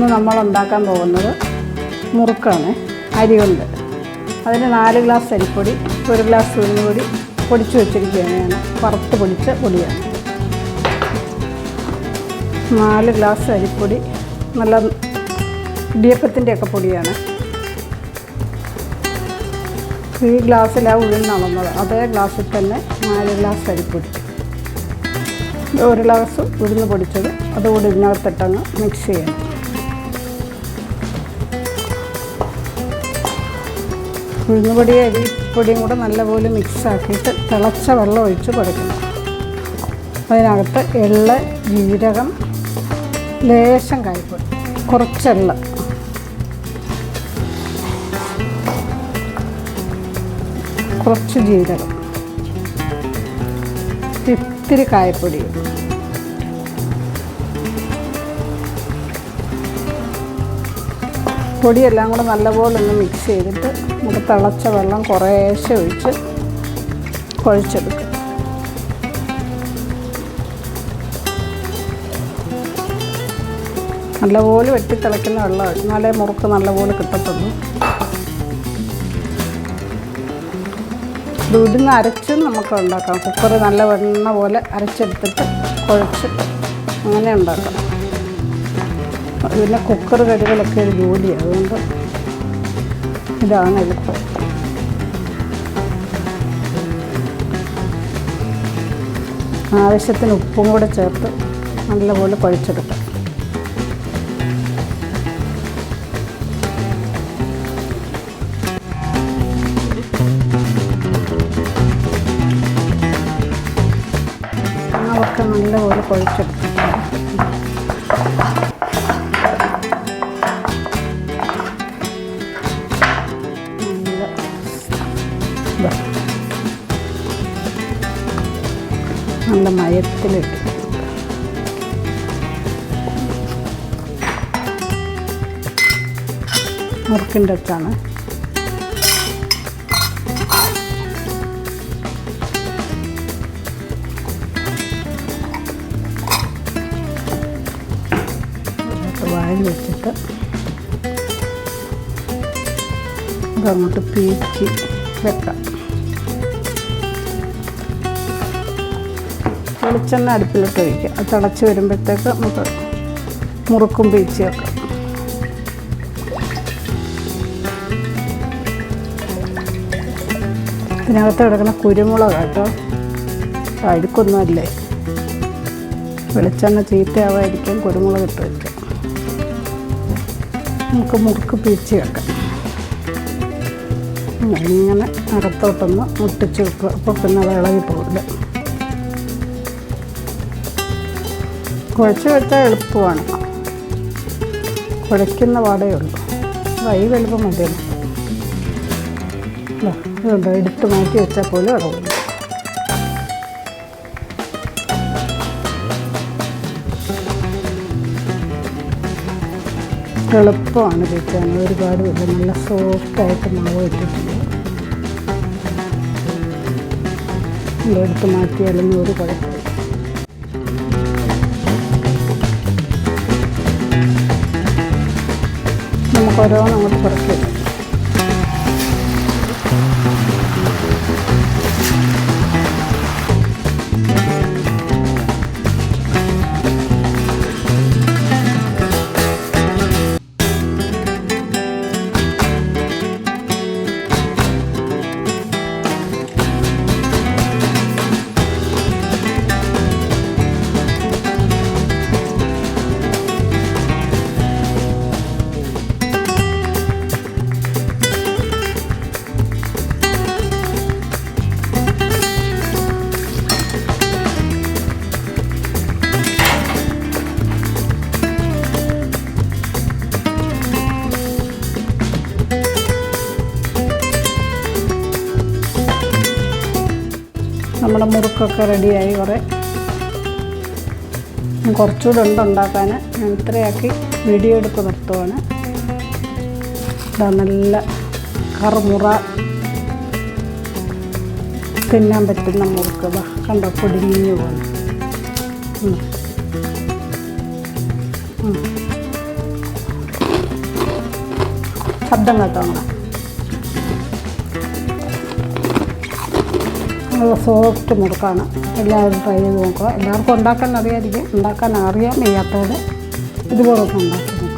ഇന്ന് നമ്മൾ ഉണ്ടാക്കാൻ പോകുന്നത് മുറുക്കാണ് അരി കൊണ്ട് അതിന് നാല് ഗ്ലാസ് അരിപ്പൊടി ഒരു ഗ്ലാസ് ഉഴുന്ന് പൊടിച്ചു പൊടിച്ച് വെച്ചിരിക്കുകയാണ് ഞാൻ. വറുത്ത് പൊടിച്ച പൊടിയാണ്. നാല് ഗ്ലാസ് അരിപ്പൊടി നല്ല ഇടിയപ്പത്തിന്റെ ഒക്കെ പൊടിയാണ്. ഈ ഗ്ലാസ്സിലാണ് ഉഴുന്ന് അളന്നത്. അതേ ഗ്ലാസ്സിൽ തന്നെ നാല് ഗ്ലാസ് അരിപ്പൊടി. ഒരു ഗ്ലാസ് ഉഴുന്ന് പൊടിച്ചത്. അതുകൂടി ഇതിനകത്തിട്ടങ്ങ് മിക്സ് ചെയ്യണം. ഉഴുന്ന് പൊടിയും അരിപ്പൊടിയും കൂടെ നല്ലപോലെ മിക്സാക്കിയിട്ട് തിളച്ച വെള്ളം ഒഴിച്ച് കൊടുക്കണം. അതിനകത്ത് എള്ള് ജീരകം ലേശം കായ്പൊടി കുറച്ചെള്ള കുറച്ച് ജീരകം. ഇത്തിരി കായപ്പൊടി പൊടിയെല്ലാം കൂടെ നല്ലപോലെ ഒന്ന് മിക്സ് ചെയ്തിട്ട് നമുക്ക് തിളച്ച വെള്ളം കുറേശ്ശെ ഒഴിച്ച് കുഴച്ചെടുക്കും. നല്ലപോലെ വെട്ടി തിളയ്ക്കുന്ന വെള്ളം എന്നാലേ മുറുക്ക് നല്ലപോലെ കിട്ടത്തുള്ളൂ. ദുരിന്ന് അരച്ചും നമുക്ക് ഉണ്ടാക്കാം. കുക്കർ നല്ല വെണ്ണ പോലെ അരച്ചെടുത്തിട്ട് കുഴച്ച് അങ്ങനെ ഉണ്ടാക്കാം. പിന്നെ കുക്കർ കടികളൊക്കെ ഒരു ജോലിയാണ് അതുകൊണ്ട് ഇതാണ് എളുപ്പം ആവശ്യത്തിന് ഉപ്പും കൂടെ ചേർത്ത് നല്ലപോലെ കുഴച്ചെടുക്കാം. നല്ലപോലെ കുഴച്ചെടുക്കാം. നല്ല മയത്തിലിട്ട്. മുറുക്കിന്റെ അച്ചാണ് വായിൽ വെച്ചിട്ട് അതങ്ങോട്ട് പീച്ചി വെക്കാം. വെളിച്ചെണ്ണ അടുപ്പിലിട്ട് ഒഴിക്കുക. അത് തിളച്ച് വരുമ്പോഴത്തേക്ക് നമുക്ക് മുറുക്കും പീച്ചി ഇതിനകത്ത് കിടക്കുന്ന കുരുമുളക് കേട്ടോ. അഴുക്കൊന്നുമല്ലേ വെളിച്ചെണ്ണ ചീത്തയാവാതിരിക്കാൻ കുരുമുളക് ഇട്ട് വയ്ക്കാം നമുക്ക് മുറുക്ക് പീച്ച് വെക്കാം. ഇങ്ങനെ അകത്തോട്ടൊന്ന് മുട്ടിച്ച് വെക്കുക. അപ്പോൾ പിന്നെ അത് ഇളകി പോകില്ല. കുഴച്ച് വെച്ചാൽ എളുപ്പമാണ്. കുഴയ്ക്കുന്ന പാടേ ഉള്ളൂ. വൈ വലുപ്പം മതിയല്ലോ ഇതുണ്ടോ? എടുത്ത് മാറ്റി വെച്ചാൽ പോലും ഇളവില്ല എളുപ്പമാണ് വെക്കാൻ ഒരുപാട് ഇല്ല നല്ല സോഫ്റ്റായിട്ട് മാവ് ഇട്ടിട്ടുണ്ട്. എടുത്ത് മാറ്റിയാലൊന്നും ഒരു കുഴപ്പമില്ല ഓരോന്ന് അങ്ങോട്ട് പുറത്ത് നമ്മുടെ മുറുക്കൊക്കെ റെഡിയായി കുറേ. കുറച്ചുകൂടെ ഉണ്ട് ഉണ്ടാക്കാൻ ഞാൻ ഇത്രയാക്കി വീഡിയോ എടുത്ത് നിർത്തുവാണ്. ഇതാ നല്ല കറുമുറ തിന്നാൻ പറ്റുന്ന മുറുക്ക്. കണ്ടോ പൊടിഞ്ഞു പോകുന്നു. ശബ്ദം കേട്ടോ സോഫ്റ്റ് മുറുക്കാണ്. എല്ലാവരും ട്രൈ ചെയ്ത് നോക്കുക. എല്ലാവർക്കും ഉണ്ടാക്കാൻ അറിയാതിരിക്കും. ഉണ്ടാക്കാൻ അറിയാൻ വയ്യാത്തവർ ഇതുപോലൊക്കെ ഉണ്ടാക്കി